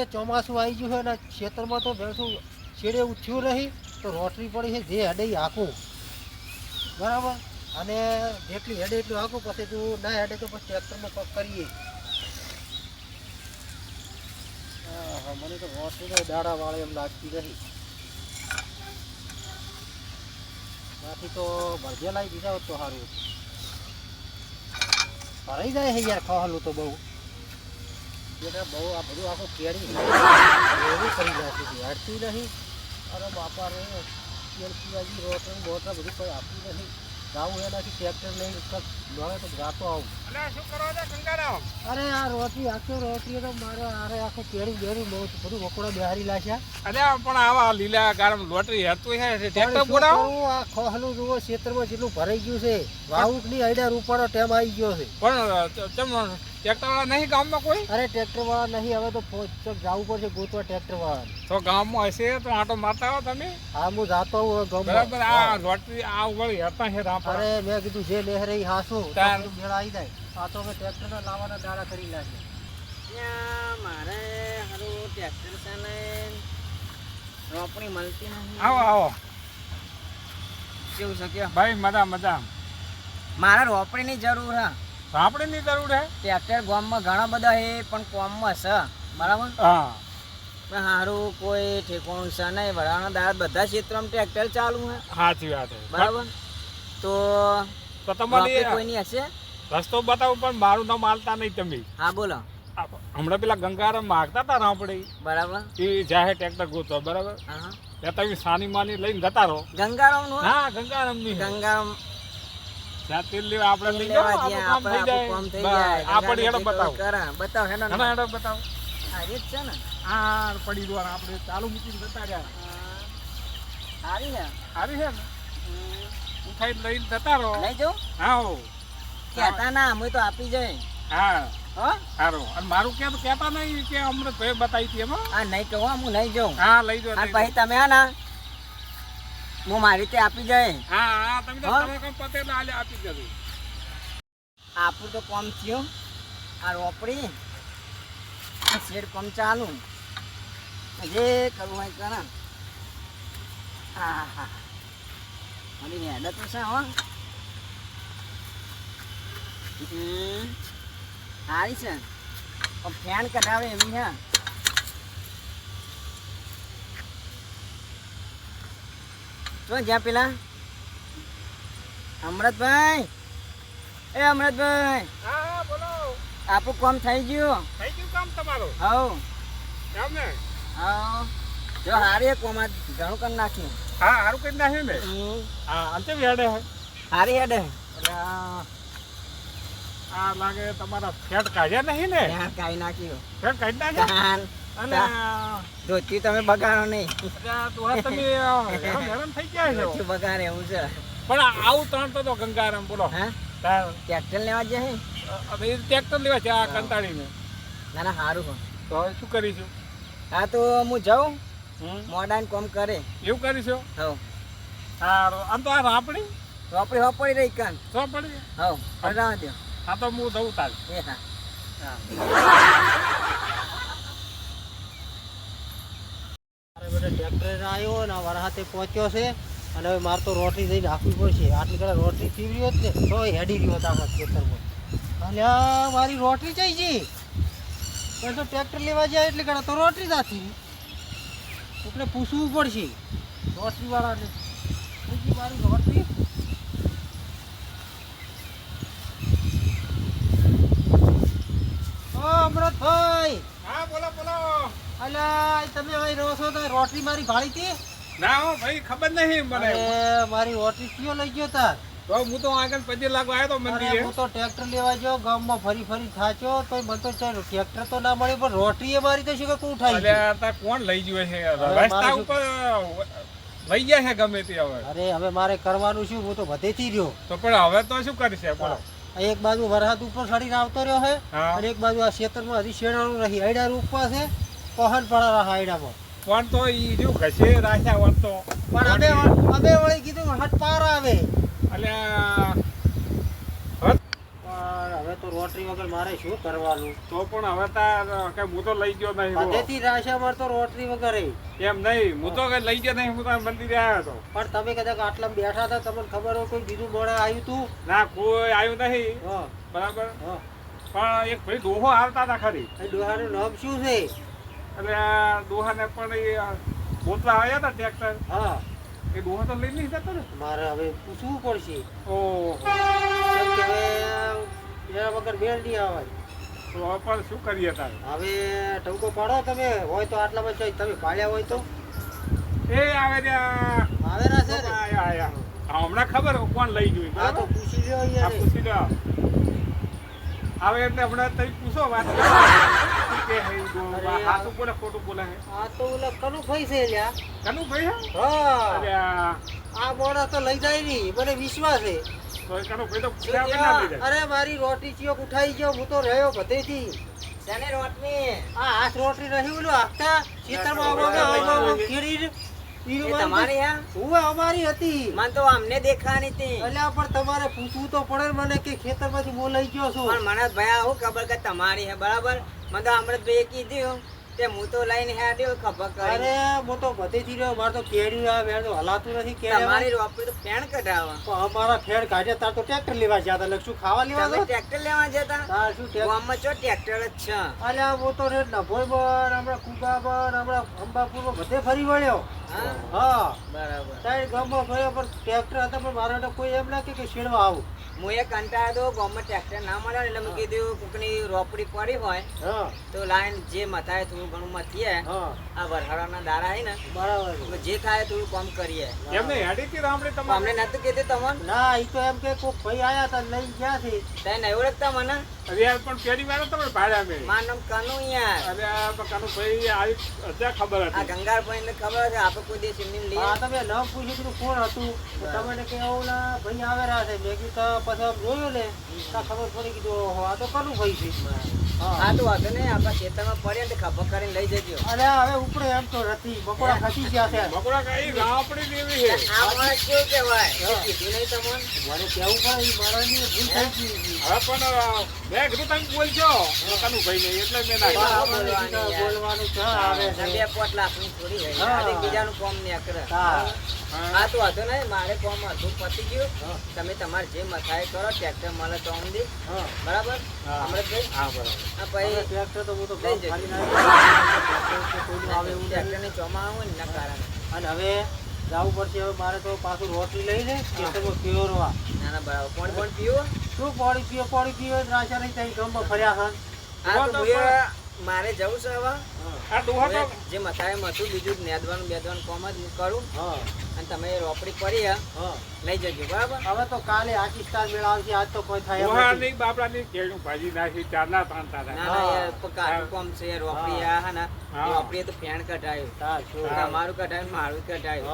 અત્યારે ચોમાસું આવી ગયું છે ને ખેતરમાં તો બેઠું છેડે ઉઠ્યું નહીં, તો રોટરી પડી છે, જે હડે આખું બરાબર? અને જેટલી હેડે એટલું હાંકું પછી તું ના હેડે તો પછી ટ્રેક્ટરમાં પગ કરીએ. હા મને તો રોટરીને દાડા વાળે એમ લાગતી રહી. બાકી તો ભરજે લાવી દીધા હોત તો સારું ભરાઈ જાય છે યાર, ખાવાનું તો બહુ. બહુ આ બધું આખું કેરી. એવું કરી નાખ્યું છે. નહીં. અરે બાપા રે તેલ પીવાજી બધું કોઈ આપતું નહીં. જાવું એનાથી ટ્રેક્ટર લઈને મળે તો જાતો આવું. શું કરો છો ગંગારામ અરે આ રોટલી આખો રોટલી તો મારે આરે આખું કેળું બેરું બહુ બધું વકોડા બિહારી લાશ્યા અરે પણ આવા લીલા ગારમ લોટરી હતું છે ટ્રેક્ટર બોલાવો. આ ખોહલું જુઓ ક્ષેત્રમાં જેટલું ભરાઈ ગયું છે. વાવુકની આઈડા રૂપાનો ટેમ આવી ગયો છે. પણ ચમ ટ્રેક્ટર વાળા નહીં ગામમાં કોઈ? અરે ટ્રેક્ટર વાળા નહીં હવે તો ચોક જવું પડશે ગોતવા ટ્રેક્ટર વાળા તો ગામમાં હશે તો આટો મારતા આવો તમે? હા હું જાતો હું ગામમાં. બરાબર આ લોટરી આ વળી હતા હે રામ અરે મેં કીધું જે લહેરે ઈ હાસો તાર. મેળ આવી જાય. આ તો મેં ટ્રેક્ટર ના લાવવાના દાડા કરી નાખે. મારે હારું ટ્રેક્ટર છે ને રોપણી મળતી નથી. આવો આવો. કેવું છે કે ભાઈ મજા મજા. મારે રોપણીની જરૂર છે આપણે ની જરૂર હે? ટ્રેક્ટર ગામમાં ઘણા બધા છે પણ કોમમાં છે. બરાબર? હા. પણ હારું કોઈ ઠેકોણ છે નહીં. વડાણા દાળ બધા ક્ષેત્રમાં ટ્રેક્ટર ચાલુ છે સાચી વાત છે બરાબર? તો તો તમારે કોઈની હશે? રસ્તો બતાવો પણ મારું નામ આલતા નહીં તમે. હા બોલો. હમણાં પેલા ગંગારામ માગતા હતા રાપડી બરાબર. એ જાહે ટ્રેક્ટર ગોતો બરાબર? હા ત્યાં તમે સાની માની લઈને જતા રહો. ગંગારામનું હા ગંગારામની ગંગારામ ત્યાં તેલ આપણે લઈ જાઓ આપણું કામ થઈ આપણું કામ થઈ જાય. જાય હેડો બતાવો. બતાવો હેડો હેડો બતાવો. આ રીત છે ને. આ પડી દ્વારા આપણે ચાલુ મૂકીને જતા રહ્યા. સારી ને. સારી છે ને? ઉઠાઈ લઈને જતા રહો. લઈ જાઉં? હા હો. કહેતા ના અમે તો આપી જાય. હા. હો? અને મારું કેમ કેતા નહીં કે અમને બતાવી હતી એમાં આ નહીં કહો હું નહીં જાઉં. હા લઈ જાઉં પછી તમે હા ના હું મારી રીતે આપી જાય હા હા તમે તો તમે કામ પતે એટલે આલે આપી જજો આપણું તો કામ થયું. આ રોપડી આ શેડ કોમ ચાલુ. જે કરવું હોય કરે. હા હા મારી હેડ તો છે હો. સારી છે. ફેન કઢાવે એવી હે જો જ્યાં પેલા? અમૃતભાઈ! એ અમૃતભાઈ! હા હા બોલો. આપણું કામ થઈ ગયું? થઈ ગયું કામ તમારું? હવ. એમ ને. હવ. જો હારી એક કોમાં ઘણું કરી નાખ્યું. હા સારું કરી નાખ્યું ને? હમ. હા અંતે વેડે હે હારી હેડે. એટલે આ આ લાગે તમારા ફેટ કાઢ્યા નહીં ને? ત્યાં કાઢી નાખ્યું. ફેટ કાઢી નાખ્યા. અને ધોતી તમે બગાડો નહીં. તમે હેરાન થઈ ગયા છો. બગાડે એવું છે. પણ આવું ત્રણ તો તો ગંગારામ બોલો. હા? ટ્રેક્ટર લેવા જાય હવે ટ્રેક્ટર લેવા છે આ કંટાળીને. ના ના સારું હો. તો હવે શું કરીશું? હા તો હું જાઉં? મોડાને કોમ કરે. એવું કરીશું? હવ. સારું આમ તો આ રાપડી રોપડી હોપડી રહી કાન. તો પડી હવ. હટાવા દો હા તો હું દઉં તાલ એ હા. મારે બધા ટ્રેક્ટર આવ્યો ને મારા હાથે પહોંચ્યો છે. અને હવે મારે તો રોટલી જઈને આપવી પડશે. આટલી કદાચ રોટલી પીવડી હોત ને તો હેડી રહ્યો હતા આખા ખેતરમાં. અને મારી રોટલી જઈ છે પણ તો ટ્રેક્ટર લેવા જાય એટલે કદાચ તો રોટલી નથી એટલે પૂછવું પડશે. રોટલીવાળાને. બીજી મારી હમણાં અમૃતભાઈ અલ્યા તમે અહીં રહો છો તો રોટરી મારી ભાળી હતી ના હો ભાઈ ખબર નહીં મને. મારી રોટરી કયો લઈ ગયો તાર? તો હું તો આગળ પજે લાગવા આવ્યો તો મંદિરે. હું તો ટ્રેક્ટર લેવા ગયો ગામમાં ફરી ફરી થાચ્યો તો મને તો ટ્રેક્ટર તો ના મળ્યું પણ રોટરી એ મારી તો શું કે કોણ ગયું? કોણ લઈ ગયો છે રસ્તા ઉપર લઈ ગયા છે ગમે તે હવે. અરે હવે મારે કરવાનું શું? હું તો વધેથી રહ્યો. તો પણ હવે તો શું કરશે પણ એક બાજુ વરસાદ ઉપર સડીને આવતો રહ્યો છે અને એક બાજુ આ ખેતરમાં હજી શેણાનું રહી. આયડા રૂપવા છે પહન પડા રહા આયડામાં પણ તો ઈ જો ઘસે રાખ્યા હોત તો. પણ અમે અમે વળી કીધું હટ પાર આવે. એટલે પણ હવે તો રોટરી વગર મારે શું કરવાનું? તો પણ હવે તાર કઈ હું તો લઈ ગયો નહીં. બધેથી રાશા માર તો રોટરી વગર એમ નહીં હું તો કઈ લઈ ગયો નહીં હું તો મંદિરે આવ્યો હતો પણ તમે કદાચ આટલા બેઠા હતા તમને ખબર હોય કોઈ બીજું મોડે આવ્યું તું? ના કોઈ આવ્યું નહીં. બરાબર? હા. પણ એક ભાઈ ડોહો આવતા હતા ખરી. ડોહાનું નામ શું છે? એટલે આ ડોહાને પણ એ બોતલા આવ્યા હતા ટ્રેક્ટર હા. એ દોહા તો લઈ નહીં જતો ને? મારે હવે પૂછવું પડશે. ઓહો. કેમ કે હવે એના વગર મેળ નહીં આવે તો પણ શું કરીએ તારે? હવે ટંકો પાડો તમે હોય તો આટલા બધા તમે પાડ્યા હોય તો. એ આવે ત્યાં આવેલા છે ને? આયા આયા. હમણાં ખબર કોણ લઈ ગયું હા તો પૂછી લ્યો અહીંયા પૂછી લો આવે એટલે હમણાં તમે પૂછો વાત. કે હે ડોહો? બોલે? ખોટું બોલે હે? આ તો ઓલા કનુ ભાઈ છે લ્યા. કનુ ભાઈ હે? હા. અરે આ. બોડા તો લઈ જાય નહીં મને વિશ્વાસ છે. તો એ કનું ભાઈ તો પૂછ્યા વગર ના લઈ જાય. અરે મારી રોટી ચીઓ ઉઠાઈ ગયો હું તો રહ્યો બધેથી. રોટની આ હાથ રોટલી રહી ઓલું આખતા ખેતરમાં આવવામાં અમારી હતી. મને તો અમને દેખાની હતી. અલ્યા પણ તમારે પૂછવું તો પડે મને કે ખેતરમાંથી હું બોલાઈ ગયો છું. પણ મને ભયા હું ખબર કે તમારી હે બરાબર? મને તો અમૃતભાઈએ કીધું તે હું તો લઈને હેડ્યો ખબર કરે. અરે હું તો બધેથી રહ્યો મારે તો કેડ્યું આ મેં તો હલાતું નથી કેરી મારી રોપી તો ફેણ કઢાવા તો અમારા ફેર કાઢ્યા તાર તો ટ્રેક્ટર લેવા જતા લખ શું ખાવા લેવા તમે ટ્રેક્ટર લેવા જતા હા શું ગામમાં ચો ટ્રેક્ટર જ છે. અલ્યા હું તો રે નભોઈ બર હમણાં કુબા બન હમણાં અંબાપુરમાં બધે ફરી વળ્યો. હા. હા બરાબર. તારી ગામમાં ગયો પણ ટ્રેક્ટર હતા પણ મારા તો કોઈ એમ ના કે કે શેડવા આવું. હું એ કંટાળ્યો હતો ગામમાં ટ્રેક્ટર ના મળે એટલે મેં કીધું કોકની રોપડી પડી હોય હા. તો લાઈન જે મથાય થોડું ઘણું મથીએ. હા. આ વરહાડાના દાડા હે ને બરાબર. જે થાય થોડું કામ કરીએ. એમને હેડી રામડી તો અમને નતું કીધું તમને? ના એ તો એમ કે કોક ભાઈ આયા હતા ને લઈને ગયા છે. તને નહીં ઓળખતા મને? અરે યાર પણ પેલી વાર તમે ભાડ્યા મેં કનુ યાર. અરે આ તો ભાઈ આવી અત્યારે ખબર આ હતી. ગંગારભાઈ ને ખબર છે આપણે કોઈ દિવસ એમની લઈએ હા તમે નામ પૂછ્યું હતું કોણ હતું? તો તમે કે ઓલા ભાઈ આવેલા છે. મેં કીધું પછી જોયું ને તો ખબર પડી કીધું આ તો કનું ભાઈ છે? હા. હા તો વાંધો નહીં આપણા ખેતરમાં પડે ને ખબર કરીને લઈ જજો. અરે હવે ઉપડે એમ તો નથી. બકોડા ખસી ગયા છે. બકરા કઈ રામડી દેવી છે. આ માણસ કેવું કહેવાય? કીધું નહીં તમને? મને કેવું પડે ઈ ભૂલ થઈ ગઈ. હવે પણ મેં કીધું તમે બોલજો. કનું ભાઈ નહીં એટલે મેં ના હા, કીધું. બોલવાની યાર. બોલવાનું છે આવે બે પોટ લાખની થોડી હોય હા. બીજાનું કોમ નહીં અકરે હા. હા. હા તો વાંધો નહીં મારે કોમ હતું પતી ગયું. તમે તમારે જે મથાય કરો ટ્રેક્ટર મળે તો દે. બરાબર? હમણાં હા બરાબર. આ હવે પછી ટ્રેક્ટર તો હું તો ટ્રેક્ટર તો કોઈનું આવે ને કારણે. અને હવે જવું પડશે હવે મારે તો પાછું રોટલી લઈને ખેતરમાં પીવરવા. ના ના બરાબર. કોણ કોણ પીવું? શું પાણી પીવો? પાણી પીવો રાજા નહીં ત્યાં ગમ ફર્યા. હા મારે જવું છે હવે. આ દોહા તો જે મથાય હતું બીજું નેદવાનું બેદવાનું કોમ જ કરું. હા. અને તમે રોપડી પડી હા. લઈ જજો બરાબર? હવે તો કાલે આખી સ્ટાર મેળા આવશે આજ તો કોઈ થાય દોહા નહીં બાપડા ની કેળું ભાજી નાખી ચારના તાણતા ના હતા ના હા. યાર કોમ છે રોપડી આ હે ના રોપડી રોપડીએ તો ફેણ કઢાયું? તમારું કઢાયું મારું કઢાયું.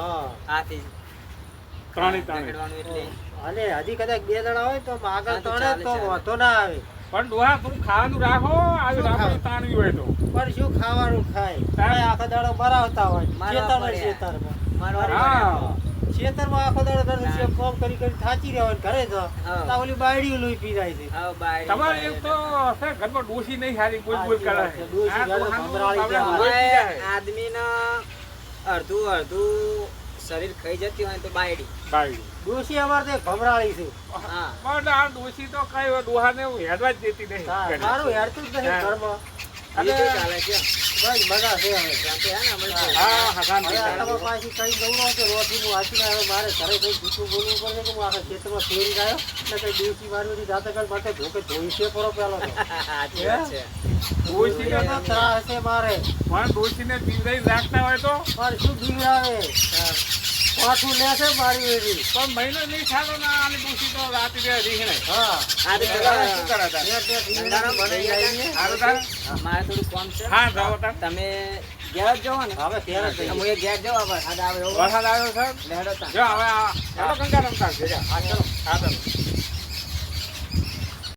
ત્રણેય ત્રણેય કઢવાનું એટલે. અને હજી કદાચ બે જણા હોય તો આગળ હા, તો. વાંધો ના આવે. પણ ડોહા તું ખાવાનું રાખો. આવી રાખો? તાણવી હોય તો. પણ શું ખાવાનું ખાય? તારે આખો દાડો મરાવતા હોય. મારવા ખેતરમાં. ખેતરમાં. મારવાનું હા. ખેતરમાં આખો દાડો દર કામ કરી કરી થાચી રહ્યા હોય ઘરે તો હા. ઓલી બાયડી લોહી પી જાય છે. તમારે એક તો છે ઘરમાં ડોસી નહીં હારી બોલ બોલ કરે. આદમીના અડધું અડધું શરીર ખાઈ જતી હોય તો બાયડી. બાયડી. ડોશી અમારે તો ભમરાળી છે. હા. પણ આ ડોસી તો કઈ ડોહાને હેડવા જ દેતી નહીં. મારું હેડતું જ નહીં ઘરમાં. અને- ચાલે છે બસ મજા છે હવે. શાંતિ હે ને અમૃતભાઈ? હા. હા હવે પાછી કઈ દઉં કે રોટી હું વાંચી હવે મારે ઘરે કઈ જૂઠું બોલવું પડશે કે હું આખા ખેતરમાં ફેરી ગયો ને કઈ દેશી વાળું જાતે માટે ધોકે ધોઈ છે પડો પેલો સાચી વાત છે. ડોશીને તો ત્રાસ છે મારે. પણ ડોશીને પીવડાઈ રાખતા હોય તો? મારે શું બીવડાવે પાછું લે છે મારી વેરી પણ મહિનો નહીં થાતો ના આની પૂછી તો રાતે બે રીંગણે. હા. આ તો શું કરે તાર? મારે થોડું કામ છે. હા જાવ. તમે ઘેર જ જાઓ ને. હવે ત્યારે હું જઈએ. એ ઘેર જાઉં હવે આ આવે વરસાદ આવ્યો સાહેબ લેડો તા જો હવે આ કંકા રમતા છે. હા ચલો. હા ચલો.